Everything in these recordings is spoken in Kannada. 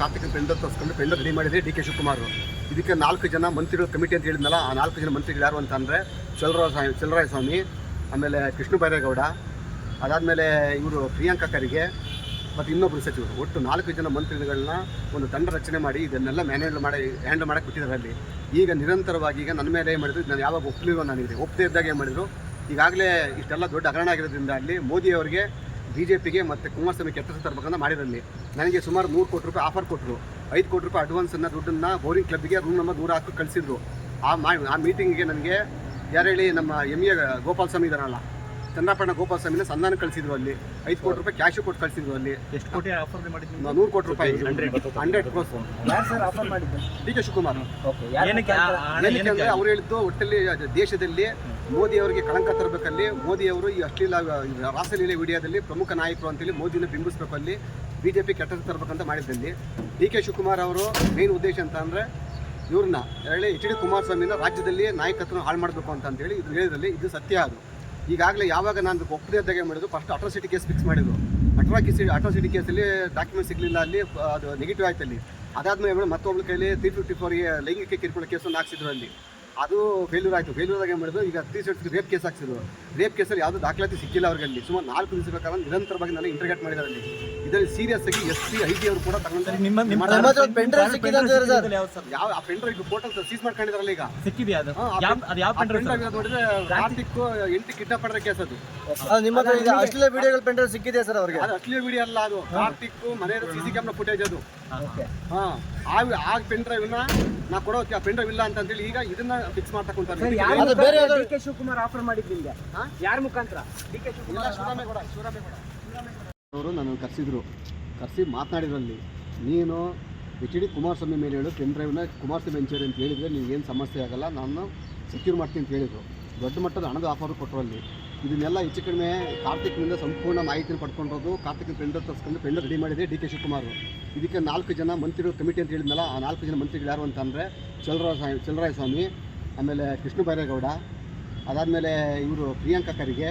ಕಾರ್ತಿಕ್ ಪೆಂಡರ್ ತೋರಿಸ್ಕೊಂಡು ಪೆಂಡರ್ ರೆಡಿ ಮಾಡಿದ್ರೆ ಡಿ ಕೆ ಶಿವಕುಮಾರ್ ಇದಕ್ಕೆ ನಾಲ್ಕು ಜನ ಮಂತ್ರಿಗಳು ಕಮಿಟಿ ಅಂತ ಹೇಳಿದ್ನಲ್ಲ, ಆ ನಾಲ್ಕು ಜನ ಮಂತ್ರಿಗಳು ಯಾರು ಅಂತ ಅಂದರೆ ಚಲರಾಯ ಸ್ವಾಮಿ ಸ್ವಾಮಿ, ಆಮೇಲೆ ಕೃಷ್ಣ ಬೈರೇಗೌಡ, ಅದಾದಮೇಲೆ ಇವರು ಪ್ರಿಯಾಂಕಾ ಖರ್ಗೆ, ಮತ್ತು ಇನ್ನೊಬ್ಬರು ಸಚಿವರು. ಒಟ್ಟು ನಾಲ್ಕು ಜನ ಮಂತ್ರಿಗಳನ್ನ ಒಂದು ತಂಡ ರಚನೆ ಮಾಡಿ ಇದನ್ನೆಲ್ಲ ಮ್ಯಾನೇಜ್ ಮಾಡಿ ಹ್ಯಾಂಡಲ್ ಮಾಡಕ್ಕೆ ಬಿಟ್ಟಿದ್ದಾರೆ ಅಲ್ಲಿ. ಈಗ ನಿರಂತರವಾಗಿ ಈಗ ನನ್ನ ಮೇಲೆ ಏನು ಮಾಡಿದ್ರು, ನಾನು ಯಾವಾಗ ಒಪ್ಪಲಿಲ್ವ ನನಗೆ ಒಪ್ಪದೇ ಇದ್ದಾಗ ಏನು ಮಾಡಿದ್ರು, ಈಗಾಗಲೇ ಇಷ್ಟೆಲ್ಲ ದೊಡ್ಡ ಹಗರಣ ಆಗಿರೋದ್ರಿಂದ ಅಲ್ಲಿ ಮೋದಿ ಅವರಿಗೆ ಬಿ ಜೆ ಪಿಗೆ ಮತ್ತು ಕುಮಾರಸ್ವಾಮಿ ಕೆಟ್ಟ ತರಬೇಕಂತ ಮಾಡಿರಲ್ಲಿ. ನನಗೆ ಸುಮಾರು ನೂರು ಕೋಟಿ ರೂಪಾಯಿ ಆಫರ್ ಕೊಟ್ಟರು ಐದು ಕೋಟಿ ರೂಪಾಯಿ ಅಡ್ವಾನ್ಸನ್ನು ದುಡ್ಡನ್ನು ಬೋರಿಂಗ್ ಕ್ಲಬ್ಗೆ ರೂಮ್ ನಂಬರ್ ನೂರ ಹಾಕಿ ಕಳಿಸಿದ್ರು. ಆ ಮಾ ಆ ಮೀಟಿಂಗಿಗೆ ನನಗೆ ಯಾರು ಹೇಳಿ ನಮ್ಮ ಎಂ ಎ ಗೋಪಾಲ ಸ್ವಾಮಿ ಇದಾರಲ್ಲ ಚಂದ್ರಪಣ್ಣ ಗೋಪಾಲ ಸ್ವಾಮಿನ ಸಂಧಾನ ಕಳಿಸಿದ್ರು ಅಲ್ಲಿ. ಐದು ಕೋಟಿ ರೂಪಾಯಿ ಕ್ಯಾಶು ಕೊಟ್ಟು ಕಳಿಸಿದ್ರು ಅಲ್ಲಿ. ಎಷ್ಟು ಕೋಟಿ ಆಫರ್ ಮಾಡಿದ್ರು? ನೂರು ಕೋಟಿ ರೂಪಾಯಿ. ಹಂಡ್ರೆಡ್ ಕ್ರೋಸ್ ಯಾರು ಸರ್ ಆಫರ್ ಮಾಡಿದ್ದು? D K Shivakumar. ಓಕೆ ಏನಕ್ಕೆ ಅಂದ್ರೆ ಅವ್ರು ಹೇಳಿದ್ದು ಒಟ್ಟಲ್ಲಿ ಅದು ದೇಶದಲ್ಲಿ ಮೋದಿ ಅವರಿಗೆ ಕಳಂಕ ತರಬೇಕಲ್ಲಿ ಮೋದಿ ಅವರು ಈ ಅಶ್ಲೀಲ ರಾಸಲೀಲೆ ವಿಡಿಯೋದಲ್ಲಿ ಪ್ರಮುಖ ನಾಯಕರು ಅಂತೇಳಿ ಮೋದಿನ ಬಿಂಬಿಸ್ಬೇಕು ಅಲ್ಲಿ ಪಿ ಕೆಟ್ಟ ತರಬೇಕಂತ ಮಾಡಿದ್ದಲ್ಲಿ. ಡಿ ಕೆ ಶಿವಕುಮಾರ್ ಅವರು ಮೇನ್ ಉದ್ದೇಶ ಅಂತ ಅಂದರೆ ಇವ್ರನ್ನ ಹೇಳಿ ಎಚ್ ಡಿ ಕುಮಾರಸ್ವಾಮಿನ ರಾಜ್ಯದಲ್ಲಿ ನಾಯಕತ್ವ ಹಾಳು ಮಾಡಬೇಕು ಅಂತ ಅಂತೇಳಿ ಇದು ಹೇಳಿದಲ್ಲಿ ಇದು ಸತ್ಯ ಅದು. ಈಗಾಗಲೇ ಯಾವಾಗ ನಾನು ಒಪ್ಪದೇ ಅದಾಗೆ ಮಾಡಿದ್ರು ಫಸ್ಟ್ ಅಟ್ರಾಸಿಟಿ ಕೇಸ್ ಫಿಕ್ಸ್ ಮಾಡಿದ್ರು. ಅಟ್ರಾ ಕೇಸ್ ಅಟ್ರಾಸಿಟಿ ಕೇಸಲ್ಲಿ ಡಾಕ್ಯುಮೆಂಟ್ ಸಿಗಲಿಲ್ಲ ಅಲ್ಲಿ, ಅದು ನೆಗೆಟಿವ್ ಆಯ್ತು ಅಲ್ಲಿ ಅದಾದ್ಮೇಲೆ ಮತ್ತೊಬ್ಬಳ ಕೈಲಿ ತ್ರೀ ಫಿಫ್ಟಿ ಫೋರ್ಗೆ ಲೈಂಗಿಕ ಕಿರುಕುಳ ಕೇಸನ್ನು ಹಾಕ್ಸಿದ್ರು ಅಲ್ಲಿ. ಅದು ಫೇಲ್ಯೂರ್ ಆಯಿತು. ಫೇಲ್ಯೂರ್ ಆಗಿ ಮಾಡಿದ್ರು? ಈಗ ತ್ರೀ ಸೆಟ್ಸ್ ರೇಪ್ ಕೇಸ್ ಹಾಕ್ಸಿದ್ರು. ರೇಪ್ ಕೇಸಲ್ಲಿ ಯಾವುದೂ ದಾಖಲಾತಿ ಸಿಕ್ಕಿಲ್ಲ ಅವ್ರಿಗೆ ಅಲ್ಲಿ. ಸುಮಾರು ನಾಲ್ಕು ದಿವಸ ಬೇಕಾದ್ರೆ ನಿರಂತರವಾಗಿ ನಾನು ಇಂಟರ್ಗೇಟ್ ಮಾಡಿದ್ದಾರೆ ಅಲ್ಲಿ. ಇದರಲ್ಲಿ ಸೀರಿಯಸ್ ಆಗಿ ಎಸ್ ಪಿ ಐ ಟಿ ಅವರು ಕೂಡ ತಗೊಂಡ್ರೆ ನಿಮ್ಮ ನಿಮ್ಮ ನಿಮ್ಮ ಹತ್ರ ಒಂದು pen drive ಸಿಕ್ಕಿದೆ ಅಂತ ಹೇಳಿದ್ರೆ ಸರ್. ಯಾವ್ದು ಸರ್? ಯಾವ ಆ ಪೆಂಡ್ರೈವ್ ಫೋಟೋ ಸೀಸ್ ಮಾಡ್ಕೊಂಡಿದಾರಲ್ಲ ಈಗ? ಸಿಕ್ಕಿದೆಯಾ ಅದು? ಯಾವ ಅದು ಯಾವ ಆ ಪೆಂಡ್ರೈವ್ pen ನೋಡಿದ್ರೆ ಕಾರ್ತಿಕ್ ಎಂಟು ಕಿಡ್ನಾಪ್ ಮಾಡಿರೋ ಕೇಸ್ ಅದು. ಅದು ನಿಮ್ಮ ಹತ್ರ ಈಗ ಅಷ್ಟೆಲ್ಲ ವಿಡಿಯೋಗಳು ಪೆಂಡ್ರೈವ್ ಸಿಕ್ಕಿದೆ ಸರ್ ಅವ್ರಿಗೆ? ಅದು ಅಶ್ಲೀಲ ವಿಡಿಯೋ ಅಲ್ಲ ಅದು. ಕಾರ್ತಿಕ್ ಮನೆಯ ಸಿ ಸಿ ಕ್ಯಾಮ್ರಾ ಫುಟೇಜ್ ಅದು. ಹಾ ಆ ಆ ಪೆನ್ ಡ್ರೈವ್ನ ನಾ ಕೊಡೋ ಪೆನ್ ಡ್ರೈವ್ ಇಲ್ಲ ಅಂತ ಹೇಳಿ ಈಗ ಇದನ್ನ ಫಿಕ್ಸ್ ಮಾಡ್ತಾ ಕುಂತಾರೆ ಅದು ಬೇರೆ ಡಿ ಕೆ ಶಿವಕುಮಾರ್ ಆಫರ್ ಮಾಡಿದ್ರಿಂದ? ಯಾರ ಮುಖಾಂತರ? ಡಿ ಕೆ ಇಲ್ಲ ಶಿವರಾಮೇಗೌಡ ಶಿವರಾಮೇಗೌಡ ಅವರು ನನ್ನನ್ನು ಕರೆಸಿದ್ರು. ಕರೆಸಿ ಮಾತನಾಡಿದ್ರಲ್ಲಿ, ನೀನು ಎಚ್ ಡಿ ಕುಮಾರಸ್ವಾಮಿ ಮೇಲೆ ಹೇಳು, ಪೆನ್ ಡ್ರೈವ್ನ ಕುಮಾರಸ್ವಾಮಿ ಎಂಚೇರಿ ಅಂತ ಹೇಳಿದರೆ ಏನು ಸಮಸ್ಯೆ ಆಗಲ್ಲ, ನಾನು ಸೆಕ್ಯೂರ್ ಮಾಡ್ತೀನಿ ಅಂತ ಹೇಳಿದರು. ದೊಡ್ಡ ಮಟ್ಟದ ಹಣದ ಆಫರ್ ಕೊಟ್ಟರು ಅಲ್ಲಿ ಇದನ್ನೆಲ್ಲ ಹೆಚ್ಚು ಕಡಿಮೆ ಕಾರ್ತಿಕ್ನಿಂದ ಸಂಪೂರ್ಣ ಮಾಹಿತಿನ ಪಡ್ಕೊಂಡಿರೋದು ಕಾರ್ತಿಕ್ ಪೆಂಡರ್ ತರಿಸ್ಕೊಂಡು ಪೆಂಡರ್ ರೆಡಿ ಮಾಡಿದೆ ಡಿ ಕೆ ಶಿವಕುಮಾರ್ ಇದಕ್ಕೆ ನಾಲ್ಕು ಜನ ಮಂತ್ರಿಗಳು ಕಮಿಟಿ ಅಂತ ಹೇಳಿದ್ನಲ್ಲ, ಆ ನಾಲ್ಕು ಜನ ಮಂತ್ರಿಗಳು ಯಾರು ಅಂತಂದರೆ ಚಲರಾಯ ಸ್ವಾಮಿ ಚಲರಾಯ ಸ್ವಾಮಿ ಆಮೇಲೆ ಕೃಷ್ಣ ಬೈರೇಗೌಡ, ಅದಾದಮೇಲೆ ಇವರು ಪ್ರಿಯಾಂಕಾ ಖರ್ಗೆ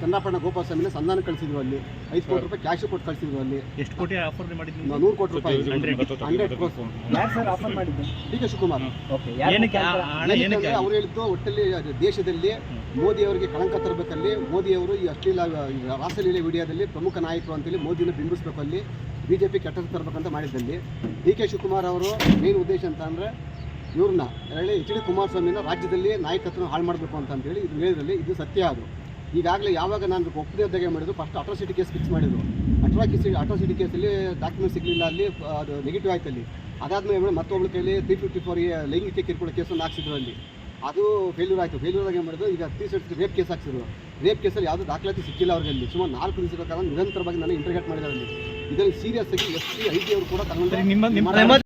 ಚಂದ್ರಪಣ್ಣ ಗೋಪಾಲಸ್ವಾಮಿ ಸಂಧಾನ ಕಳಿಸಿದ್ರು ಅಲ್ಲಿ. ಐದು ಕೋಟಿ ರೂಪಾಯಿ ಕ್ಯಾಶ್ ಕೊಟ್ಟು ಕಳಿಸಿದ್ರು ಅಲ್ಲಿ. ಎಷ್ಟು ಕೋಟಿ ಆಫರ್ ಮಾಡಿದ್ವಿ ನೂರು ಕೋಟಿ ರೂಪಾಯಿ. ಹಂಡ್ರೆಡ್. ಕ್ರೋಸ್ ಯಾರು ಸರ್ ಆಫರ್ ಮಾಡಿದ್ದು? D K Shivakumar. ಅವ್ರು ಹೇಳಿದ್ದು ಒಟ್ಟಲ್ಲಿ ದೇಶದಲ್ಲಿ ಮೋದಿ ಅವರಿಗೆ ಕಳಂಕ ತರಬೇಕಲ್ಲಿ ಮೋದಿ ಅವರು ಈ ಅಶ್ಲೀಲ ರಾಸಲೀಲೆ ವಿಡಿಯೋದಲ್ಲಿ ಪ್ರಮುಖ ನಾಯಕರು ಅಂತೇಳಿ ಮೋದಿನ ಬಿಂಬಿಸಬೇಕು ಅಲ್ಲಿ ಬಿಜೆಪಿ ಕೆಟ್ಟ ತರಬೇಕಂತ ಮಾಡಿದ್ದಲ್ಲಿ. ಡಿ ಕೆ ಶಿವಕುಮಾರ್ ಅವರು ಮೇನ್ ಉದ್ದೇಶ ಅಂತ ಅಂದರೆ ಇವ್ರನ್ನ ಹೇಳಿ ಎಚ್ ಡಿ ಕುಮಾರಸ್ವಾಮಿನ ರಾಜ್ಯದಲ್ಲಿ ನಾಯಕತ್ವ ಹಾಳು ಮಾಡಬೇಕು ಅಂತ ಅಂತೇಳಿ ಇದು ಹೇಳಿದ್ರಲ್ಲಿ ಇದು ಸತ್ಯ ಅದು. ಈಗಾಗಲೇ ಯಾವಾಗ ನಾನು ಒಪ್ಪದೇ ಇದ್ದಾಗ ಮಾಡಿದ್ರು ಫಸ್ಟ್ ಅಟ್ರಾಸಿಟಿ ಕೇಸ್ ಫಿಕ್ಸ್ ಮಾಡಿದ್ರು. ಅಟ್ರಾಸಿಟಿ ಕೇಸ್ ಅಟ್ರಾಸಿಟಿ ಕೇಸಲ್ಲಿ ಡಾಕ್ಯುಮೆಂಟ್ ಸಿಗಲಿಲ್ಲ ಅಲ್ಲಿ ಅದು ನೆಗೆಟಿವ್ ಆಯ್ತು ಅಲ್ಲಿ. ಅದಾದ್ಮೇಲೆ ಮತ್ತೊಬ್ಬಳ ಕೈಲಿ ತ್ರೀ ಫಿಫ್ಟಿ ಫೋರ್ಗೆ ಲೈಂಗಿಕ ಕಿರುಕುಳ ಕೇಸನ್ನು ಹಾಕ್ಸಿದ್ರು ಅಲ್ಲಿ. ಅದು ಫೇಲ್ಯೂರ್ ಆಯಿತು. ಫೇಲ್ಯೂರ್ ಆಗಿ ಮಾಡಿದ್ರು ಈಗ ತ್ರೀ ಸೆಟ್ ರೇಪ್ ಕೇಸ್ ಹಾಕ್ಸಿದ್ರು. ರೇಪ್ ಕೇಸಲ್ಲಿ ಯಾವುದೂ ದಾಖಲಾತಿ ಸಿಕ್ಕಿಲ್ಲ ಅವ್ರಿಗೆ ಅಲ್ಲಿ. ಸುಮಾರು ನಾಲ್ಕು ದಿವಸಗಳ ಕಾಲ ನಿರಂತರವಾಗಿ ನಾನು ಇಂಟರ್ಗೇಟ್ ಮಾಡಿದ್ದಾರೆ ಅಲ್ಲಿ. ಇದರಲ್ಲಿ ಸೀರಿಯಸ್ ಆಗಿ ಎಸ್ ಪಿ ಐ ಟಿ ಅವರು ಕೂಡ ತಗೊಂಡ್ರೆ